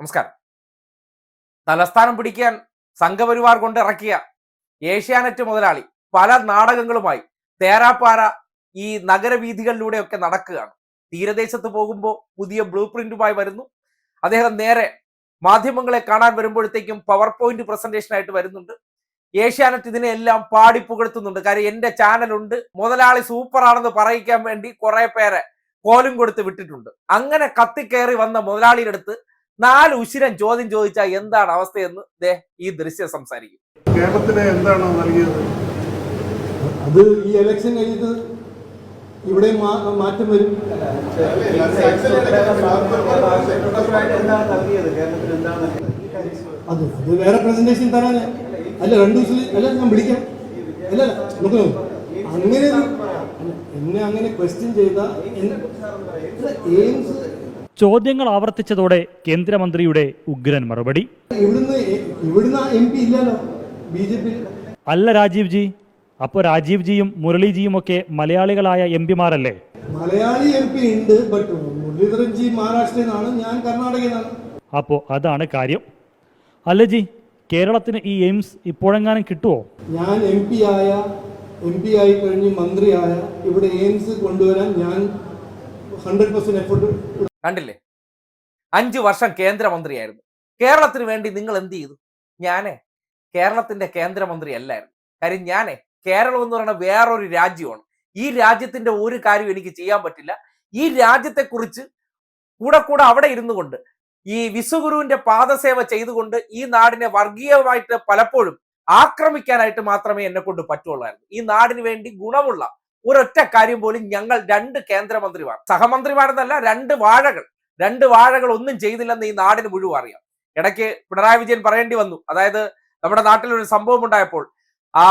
നമസ്കാരം. തലസ്ഥാനം പിടിക്കാൻ സംഘപരിവാർ കൊണ്ട് ഇറക്കിയ ഏഷ്യാനെറ്റ് മുതലാളി പല നാടകങ്ങളുമായി തേരാപ്പാര ഈ നഗരവീഥികളിലൂടെയൊക്കെ നടക്കുകയാണ്. തീരദേശത്ത് പോകുമ്പോൾ പുതിയ ബ്ലൂ പ്രിന്റുമായി വരുന്നു. അദ്ദേഹം നേരെ മാധ്യമങ്ങളെ കാണാൻ വരുമ്പോഴത്തേക്കും പവർ പോയിന്റ് പ്രസന്റേഷനായിട്ട് വരുന്നുണ്ട്. ഏഷ്യാനെറ്റ് ഇതിനെല്ലാം പാടി പുകഴ്ത്തുന്നുണ്ട്. കാര്യം എന്റെ ചാനലുണ്ട് മുതലാളി സൂപ്പറാണെന്ന് പറയിക്കാൻ വേണ്ടി കുറെ പേരെ കോലും കൊടുത്ത് വിട്ടിട്ടുണ്ട്. അങ്ങനെ കത്തിക്കയറി വന്ന മുതലാളിയുടെ അടുത്ത് നാല് ഉശിരൻ ചോദ്യം ചോദിച്ചാൽ എന്താണ് അവസ്ഥയെന്ന് ദേ ഈ ദൃശ്യം സംസാരിക്കും. കേരളത്തിന് എന്താണ് നൽകിയത്? അത് ഈ ഇലക്ഷൻ കഴിഞ്ഞിട്ട് ഇവിടെ മാറ്റം വരും. അത് അത് വേറെ പ്രസന്റേഷൻ തരാൻ. അല്ല രണ്ടു ദിവസം അല്ല ഞാൻ വിളിക്കാം. അല്ല നമുക്ക് നോക്ക്. അങ്ങനെ എന്നെ അങ്ങനെ ക്വസ്റ്റ്യൻ ചെയ്ത എയിംസ് ചോദ്യങ്ങൾ ആവർത്തിച്ചതോടെ കേന്ദ്രമന്ത്രിയുടെ ഉഗ്രൻ മറുപടി. അല്ല രാജീവ് ജി അപ്പോൾ രാജീവ് ജിയും മുരളിജിയും ഒക്കെ മലയാളികളായ എം പിമാരല്ലേ? മലയാളി എം പി ഉണ്ട് ബട്ട് മുരളീധരൻ ജി മഹാരാഷ്ട്രയിൽ നിന്നാണ് ഞാൻ കർണാടകയിൽ നിന്നാണ്. അപ്പോൾ അതാണ് കാര്യം. അല്ല ജി കേരളത്തിന് ഈ എയിംസ് ഇപ്പോഴെങ്ങാനും കിട്ടുമോ ഞാൻ എം പി ആയ എം പി ആയി കഴിഞ്ഞ് മന്ത്രിയായ ഇവിടെ എയിംസ് കൊണ്ടുവരാൻ ഞാൻ ഹൺഡ്രഡ് പെർസെന്റ് എഫർട്ട് കണ്ടില്ലേ? അഞ്ച് വർഷം കേന്ദ്രമന്ത്രിയായിരുന്നു. കേരളത്തിന് വേണ്ടി നിങ്ങൾ എന്ത് ചെയ്തു? ഞാനേ കേരളത്തിന്റെ കേന്ദ്രമന്ത്രി അല്ലായിരുന്നു കാര്യം ഞാനേ കേരളം എന്ന് പറയുന്ന വേറൊരു രാജ്യമാണ്. ഈ രാജ്യത്തിന്റെ ഒരു കാര്യം എനിക്ക് ചെയ്യാൻ പറ്റില്ല. ഈ രാജ്യത്തെക്കുറിച്ച് കൂടെ കൂടെ അവിടെ ഇരുന്നു കൊണ്ട് ഈ വിശ്വഗുരുവിന്റെ പാദസേവ ചെയ്തുകൊണ്ട് ഈ നാടിനെ വർഗീയമായിട്ട് പലപ്പോഴും ആക്രമിക്കാനായിട്ട് മാത്രമേ എന്നെ കൊണ്ട് പറ്റുള്ളായിരുന്നു. ഈ നാടിന് വേണ്ടി ഗുണമുള്ള ഒരൊറ്റ കാര്യം പോലും ഞങ്ങൾ രണ്ട് കേന്ദ്രമന്ത്രിമാർ സഹമന്ത്രിമാരെന്നല്ല രണ്ട് വാഴകൾ. രണ്ട് വാഴകൾ ഒന്നും ചെയ്തില്ലെന്ന് ഈ നാടിന് മുഴുവൻ അറിയാം. ഇടയ്ക്ക് പിണറായി വിജയൻ പറയേണ്ടി വന്നു. അതായത് നമ്മുടെ നാട്ടിൽ ഒരു സംഭവം ഉണ്ടായപ്പോൾ ആ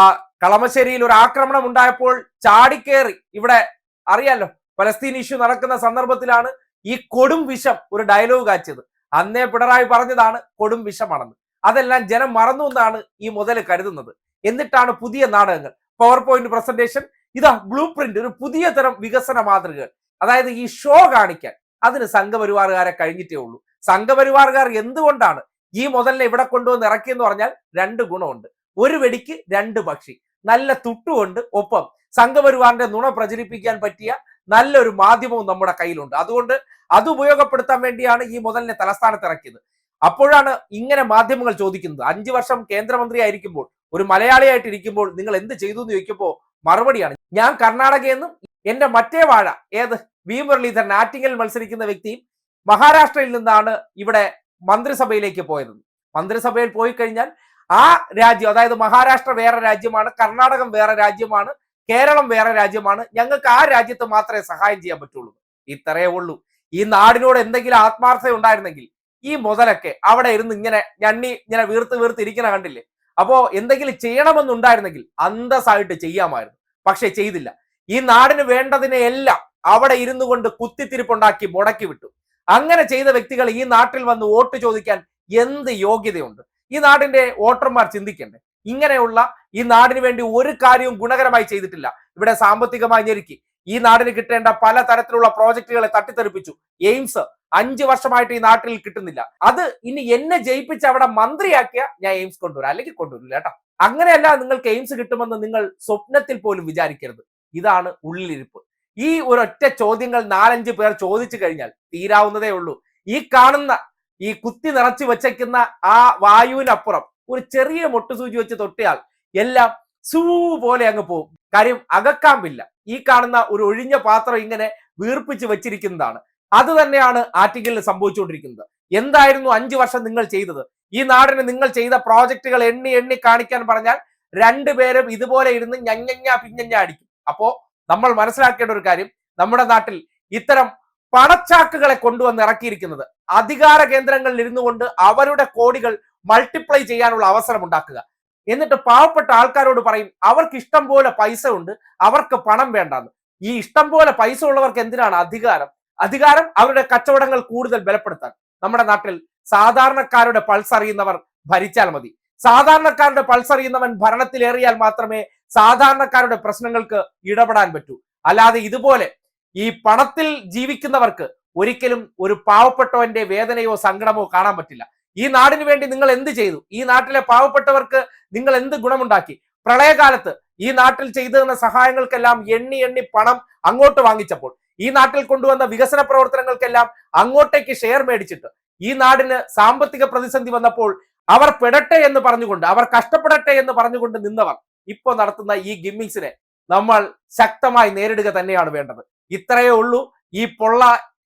കളമശ്ശേരിയിൽ ഒരു ആക്രമണം ഉണ്ടായപ്പോൾ ചാടിക്കേറി. ഇവിടെ അറിയാലോ പലസ്തീൻ ഇഷ്യൂ നടക്കുന്ന സന്ദർഭത്തിലാണ് ഈ കൊടും വിഷം ഒരു ഡയലോഗ് കാച്ചത് അന്നേ പിണറായി പറഞ്ഞതാണ് കൊടും വിഷമാണെന്ന്. അതെല്ലാം ജനം മറന്നു എന്നാണ് ഈ മുതൽ കരുതുന്നത്. എന്നിട്ടാണ് പുതിയ നാടകങ്ങൾ. പവർ പോയിന്റ് പ്രസന്റേഷൻ ഇതാ ബ്ലൂ പ്രിന്റ് ഒരു പുതിയ തരം വികസന മാതൃകകൾ അതായത് ഈ ഷോ കാണിക്കാൻ. അതിന് സംഘപരിവാറുകാരെ കഴിഞ്ഞിട്ടേ ഉള്ളൂ. സംഘപരിവാറുകാർ എന്തുകൊണ്ടാണ് ഈ മുതലിനെ ഇവിടെ കൊണ്ടുവന്ന് ഇറക്കി എന്ന് പറഞ്ഞാൽ രണ്ട് ഗുണമുണ്ട്. ഒരു വെടിക്ക് രണ്ട് പക്ഷി. നല്ല തുട്ടുകൊണ്ട് ഒപ്പം സംഘപരിവാറിന്റെ നുണ പ്രചരിപ്പിക്കാൻ പറ്റിയ നല്ലൊരു മാധ്യമവും നമ്മുടെ കയ്യിലുണ്ട്. അതുകൊണ്ട് അത് ഉപയോഗപ്പെടുത്താൻ വേണ്ടിയാണ് ഈ മുതലിനെ തലസ്ഥാനത്ത് ഇറക്കിയത്. അപ്പോഴാണ് ഇങ്ങനെ മാധ്യമങ്ങൾ ചോദിക്കുന്നത്. അഞ്ചു വർഷം കേന്ദ്രമന്ത്രി ആയിരിക്കുമ്പോൾ ഒരു മലയാളിയായിട്ട് ഇരിക്കുമ്പോൾ നിങ്ങൾ എന്ത് ചെയ്തു എന്ന് ചോദിക്കുമ്പോൾ മറുപടിയാണ്. ഞാൻ കർണാടകയെന്നും എന്റെ മറ്റേ വാഴ ഏത്? വി മുരളീധരൻ ആറ്റിങ്ങൽ മത്സരിക്കുന്ന വ്യക്തിയും മഹാരാഷ്ട്രയിൽ നിന്നാണ് ഇവിടെ മന്ത്രിസഭയിലേക്ക് പോയത്. മന്ത്രിസഭയിൽ പോയി കഴിഞ്ഞാൽ ആ രാജ്യം അതായത് മഹാരാഷ്ട്ര വേറെ രാജ്യമാണ് കർണാടകം വേറെ രാജ്യമാണ് കേരളം വേറെ രാജ്യമാണ് ഞങ്ങൾക്ക് ആ രാജ്യത്ത് മാത്രമേ സഹായം ചെയ്യാൻ പറ്റുള്ളൂ. ഇത്രയേ ഉള്ളൂ. ഈ നാടിനോട് എന്തെങ്കിലും ആത്മാർത്ഥത ഉണ്ടായിരുന്നെങ്കിൽ ഈ മുതലൊക്കെ അവിടെ ഇരുന്ന് ഇങ്ങനെ ഞണ്ണി ഇങ്ങനെ വീർത്ത് വീർത്ത് ഇരിക്കണ കണ്ടില്ലേ? അപ്പോ എന്തെങ്കിലും ചെയ്യണമെന്നുണ്ടായിരുന്നെങ്കിൽ അന്തസ്സായിട്ട് ചെയ്യാമായിരുന്നു. പക്ഷെ ചെയ്തില്ല. ഈ നാടിന് വേണ്ടതിനെ എല്ലാം അവിടെ ഇരുന്നു കൊണ്ട് കുത്തിത്തിരിപ്പുണ്ടാക്കി മുടക്കി വിട്ടു. അങ്ങനെ ചെയ്ത വ്യക്തികൾ ഈ നാട്ടിൽ വന്ന് വോട്ട് ചോദിക്കാൻ എന്ത് യോഗ്യതയുണ്ട്? ഈ നാടിന്റെ വോട്ടർമാർ ചിന്തിക്കണ്ടേ? ഇങ്ങനെയുള്ള ഈ നാടിന് വേണ്ടി ഒരു കാര്യവും ഗുണകരമായി ചെയ്തിട്ടില്ല. ഇവിടെ സാമ്പത്തികമായി ഞെരുക്കി. ഈ നാടിന് കിട്ടേണ്ട പല തരത്തിലുള്ള പ്രോജക്റ്റുകളെ തട്ടിത്തെറിപ്പിച്ചു. എയിംസ് അഞ്ചു വർഷമായിട്ട് ഈ നാട്ടിൽ കിട്ടുന്നില്ല. അത് ഇനി എന്നെ ജയിപ്പിച്ച് അവിടെ മന്ത്രിയാക്കിയ ഞാൻ എയിംസ് കൊണ്ടുവരാം. അല്ലെങ്കിൽ കൊണ്ടുവരില്ല കേട്ടോ. അങ്ങനെയല്ല നിങ്ങൾക്ക് എയിംസ് കിട്ടുമെന്ന് നിങ്ങൾ സ്വപ്നത്തിൽ പോലും വിചാരിക്കരുത്. ഇതാണ് ഉള്ളിലിരിപ്പ്. ഈ ഒരൊറ്റ ചോദ്യങ്ങൾ നാലഞ്ച് പേർ ചോദിച്ചു കഴിഞ്ഞാൽ തീരാവുന്നതേ ഉള്ളൂ. ഈ കാണുന്ന ഈ കുത്തി നിറച്ചു വെച്ചേക്കുന്ന ആ വായുവിനപ്പുറം ഒരു ചെറിയ മുട്ടുസൂചി വെച്ച് തൊട്ടിയാൽ എല്ലാം സൂ പോലെ അങ്ങ് പോകും കാര്യം അകക്കാമ്പില്ല. ഈ കാണുന്ന ഒരു ഒഴിഞ്ഞ പാത്രം ഇങ്ങനെ വീർപ്പിച്ച് വെച്ചിരിക്കുന്നതാണ്. അത് തന്നെയാണ് ആറ്റിങ്ങലിൽ സംഭവിച്ചുകൊണ്ടിരിക്കുന്നത്. എന്തായിരുന്നു അഞ്ചു വർഷം നിങ്ങൾ ചെയ്തത്? ഈ നാടിന് നിങ്ങൾ ചെയ്ത പ്രോജക്റ്റുകൾ എണ്ണി എണ്ണി കാണിക്കാൻ പറഞ്ഞാൽ രണ്ടുപേരും ഇതുപോലെ ഇരുന്ന് ഞഞ്ഞ പിഞ്ഞഞ്ഞ അടിക്കും. അപ്പോ നമ്മൾ മനസ്സിലാക്കേണ്ട ഒരു കാര്യം നമ്മുടെ നാട്ടിൽ ഇത്തരം പണച്ചാക്കുകളെ കൊണ്ടുവന്ന് ഇറക്കിയിരിക്കുന്നത് അധികാര കേന്ദ്രങ്ങളിൽ ഇരുന്നു കൊണ്ട് അവരുടെ കോടികൾ മൾട്ടിപ്ലൈ ചെയ്യാനുള്ള അവസരം ഉണ്ടാക്കുക. എന്നിട്ട് പാവപ്പെട്ട ആൾക്കാരോട് പറയും അവർക്ക് ഇഷ്ടം പോലെ പൈസ ഉണ്ട് അവർക്ക് പണം വേണ്ടാന്ന്. ഈ ഇഷ്ടം പോലെ പൈസ ഉള്ളവർക്ക് എന്തിനാണ് അധികാരം? അധികാരം അവരുടെ കച്ചവടങ്ങൾ കൂടുതൽ ബലപ്പെടുത്താൻ. നമ്മുടെ നാട്ടിൽ സാധാരണക്കാരുടെ പൾസ് അറിയുന്നവർ ഭരിച്ചാൽ മതി. സാധാരണക്കാരുടെ പൾസ് അറിയുന്നവൻ ഭരണത്തിലേറിയാൽ മാത്രമേ സാധാരണക്കാരുടെ പ്രശ്നങ്ങൾക്ക് ഇടപെടാൻ പറ്റൂ. അല്ലാതെ ഇതുപോലെ ഈ പണത്തിൽ ജീവിക്കുന്നവർക്ക് ഒരിക്കലും ഒരു പാവപ്പെട്ടവന്റെ വേദനയോ സങ്കടമോ കാണാൻ പറ്റില്ല. ഈ നാടിനു വേണ്ടി നിങ്ങൾ എന്ത് ചെയ്തു? ഈ നാട്ടിലെ പാവപ്പെട്ടവർക്ക് നിങ്ങൾ എന്ത് ഗുണമുണ്ടാക്കി? പ്രളയകാലത്ത് ഈ നാട്ടിൽ ചെയ്തു സഹായങ്ങൾക്കെല്ലാം എണ്ണി എണ്ണി പണം അങ്ങോട്ട് വാങ്ങിച്ചപ്പോൾ ഈ നാട്ടിൽ കൊണ്ടുവന്ന വികസന പ്രവർത്തനങ്ങൾക്കെല്ലാം അങ്ങോട്ടേക്ക് ഷെയർ മേടിച്ചിട്ട് ഈ നാടിന് സാമ്പത്തിക പ്രതിസന്ധി വന്നപ്പോൾ അവർ പെടട്ടെ എന്ന് പറഞ്ഞുകൊണ്ട് അവർ കഷ്ടപ്പെടട്ടെ എന്ന് പറഞ്ഞുകൊണ്ട് നിന്നവർ ഇപ്പോൾ നടത്തുന്ന ഈ ഗിമ്മിങ്സിനെ നമ്മൾ ശക്തമായി നേരിടുക തന്നെയാണ് വേണ്ടത്. ഇത്രയേ ഉള്ളൂ ഈ പൊള്ള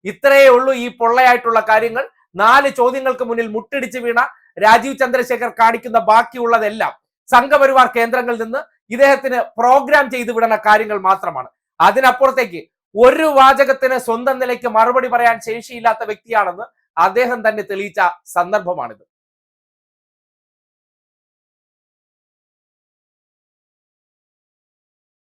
ഇത്രയേ ഉള്ളൂ ഈ പൊള്ളയായിട്ടുള്ള കാര്യങ്ങൾ. നാല് ചോദ്യങ്ങൾക്ക് മുന്നിൽ മുട്ടിടിച്ച് വീണ രാജീവ് ചന്ദ്രശേഖർ കാണിക്കുന്ന ബാക്കിയുള്ളതെല്ലാം സംഘപരിവാർ കേന്ദ്രങ്ങളിൽ നിന്ന് ഇദ്ദേഹത്തിന് പ്രോഗ്രാം ചെയ്തു വിടുന്ന കാര്യങ്ങൾ മാത്രമാണ്. അതിനപ്പുറത്തേക്ക് ഒരു വാചകത്തിന് സ്വന്തം നിലയ്ക്ക് മറുപടി പറയാൻ ശേഷിയില്ലാത്ത വ്യക്തിയാണെന്ന് അദ്ദേഹം തന്നെ തെളിയിച്ച സന്ദർഭമാണിത്.